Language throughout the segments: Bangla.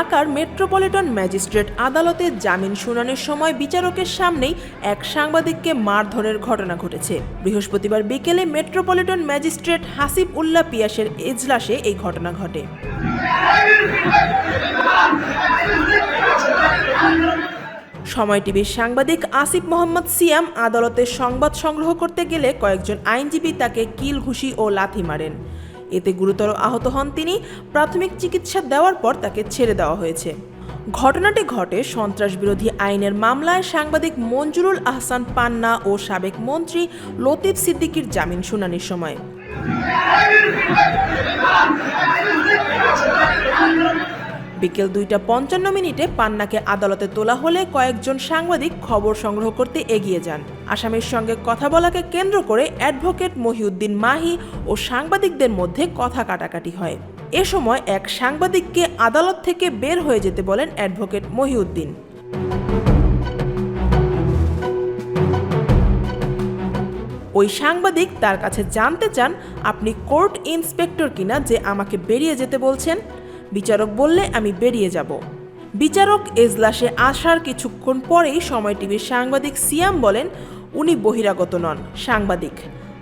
ঢাকার মেট্রোপলিটন ম্যাজিস্ট্রেট আদালতে জামিন শুনানির সময় বিচারকের সামনেই এক সাংবাদিককে মারধরের ঘটনা ঘটেছে। বৃহস্পতিবার বিকেলে মেট্রোপলিটন ম্যাজিস্ট্রেট হাসিব উল্লাহ পিয়াসের এজলাসে এই ঘটনা ঘটে। সময় টিভির সাংবাদিক আসিফ মোহাম্মদ সিয়াম আদালতে সংবাদ সংগ্রহ করতে গেলে কয়েকজন আইনজীবী তাকে কিল ঘুষি ও লাথি মারেন। এতে গুরুতর আহত হন তিনি। প্রাথমিক চিকিৎসা দেওয়ার পর তাকে ছেড়ে দেওয়া হয়েছে। ঘটনাটি ঘটে সন্ত্রাস বিরোধী আইনের মামলায় সাংবাদিক মঞ্জুরুল আহসান পান্না ও সাবেক মন্ত্রী লতিফ সিদ্দিকির জামিন শুনানির সময়। বিকেল দুইটা পঞ্চান্ন মিনিটে পান্নাকে আদালতে তোলা হলে কয়েকজন সাংবাদিক খবর সংগ্রহ করতে এগিয়ে যান। আসামির সঙ্গে কথা বলাকে কেন্দ্র করে অ্যাডভোকেট মহিউদ্দিন মাহি ও সাংবাদিকদের মধ্যে কথা কাটাকাটি হয়। এ সময় এক সাংবাদিককে আদালত থেকে বের হয়ে যেতে বলেন অ্যাডভোকেট মহিউদ্দিন। ওই সাংবাদিক তার কাছে জানতে চান, আপনি কোর্ট ইন্সপেক্টর কিনা যে আমাকে বেরিয়ে যেতে বলছেন? বিচারক বললে, আমি বেরিয়ে যাব। বিচারক এজলাসে আসার কিছুক্ষণ পরেই সময় টিভির সাংবাদিক সিয়াম বলেন, উনি বহিরাগত নন, সাংবাদিক।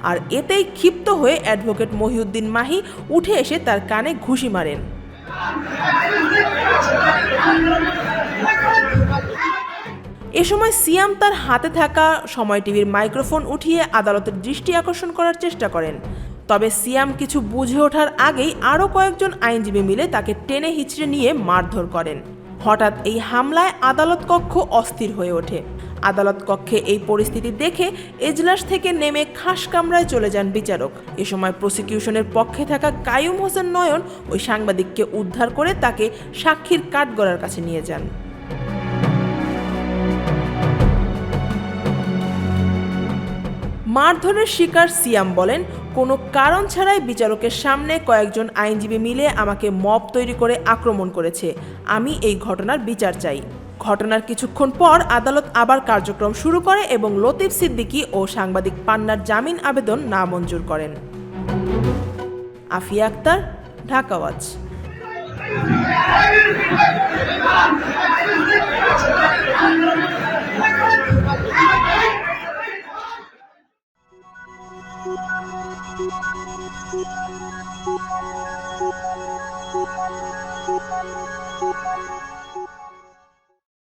আর এতেই ক্ষিপ্ত হয়ে অ্যাডভোকেট মহিউদ্দিন মাহি উঠে এসে তার কানে ঘুষি মারেন। এ সময় সিয়াম তার হাতে থাকা সময় টিভির মাইক্রোফোন উঠিয়ে আদালতের দৃষ্টি আকর্ষণ করার চেষ্টা করেন। তবে সিয়াম কিছু বুঝে ওঠার আগেই আরও কয়েকজন আইনজীবী মিলে তাকে টেনে হিচড়ে নিয়ে মারধর করেন। হঠাৎ এই হামলায় আদালত কক্ষ অস্থির হয়ে ওঠে। আদালত কক্ষে এই পরিস্থিতি দেখে এজলাস থেকে নেমে খাস কামরায় চলে যান বিচারক। এ সময় প্রসিকিউশনের পক্ষে থাকা কায়ুম হোসেন নয়ন ওই সাংবাদিককে উদ্ধার করে তাকে সাক্ষীর কাঠগড়ার কাছে নিয়ে যান। মারধরের শিকার সিয়াম বলেন কোনো কারণ ছাড়াই বিচারকের সামনে কয়েকজন আইনজীবী মিলে আমাকে মব তৈরি করে আক্রমণ করেছে। আমি এই ঘটনার বিচার চাই। ঘটনার কিছুক্ষণ পর আদালত আবার কার্যক্রম শুরু করে এবং লতিফ সিদ্দিকী ও সাংবাদিক পান্নার জামিন আবেদন নামঞ্জুর করেন। Afia Akter ঢাকাওয়াজ Thank you. Thank you.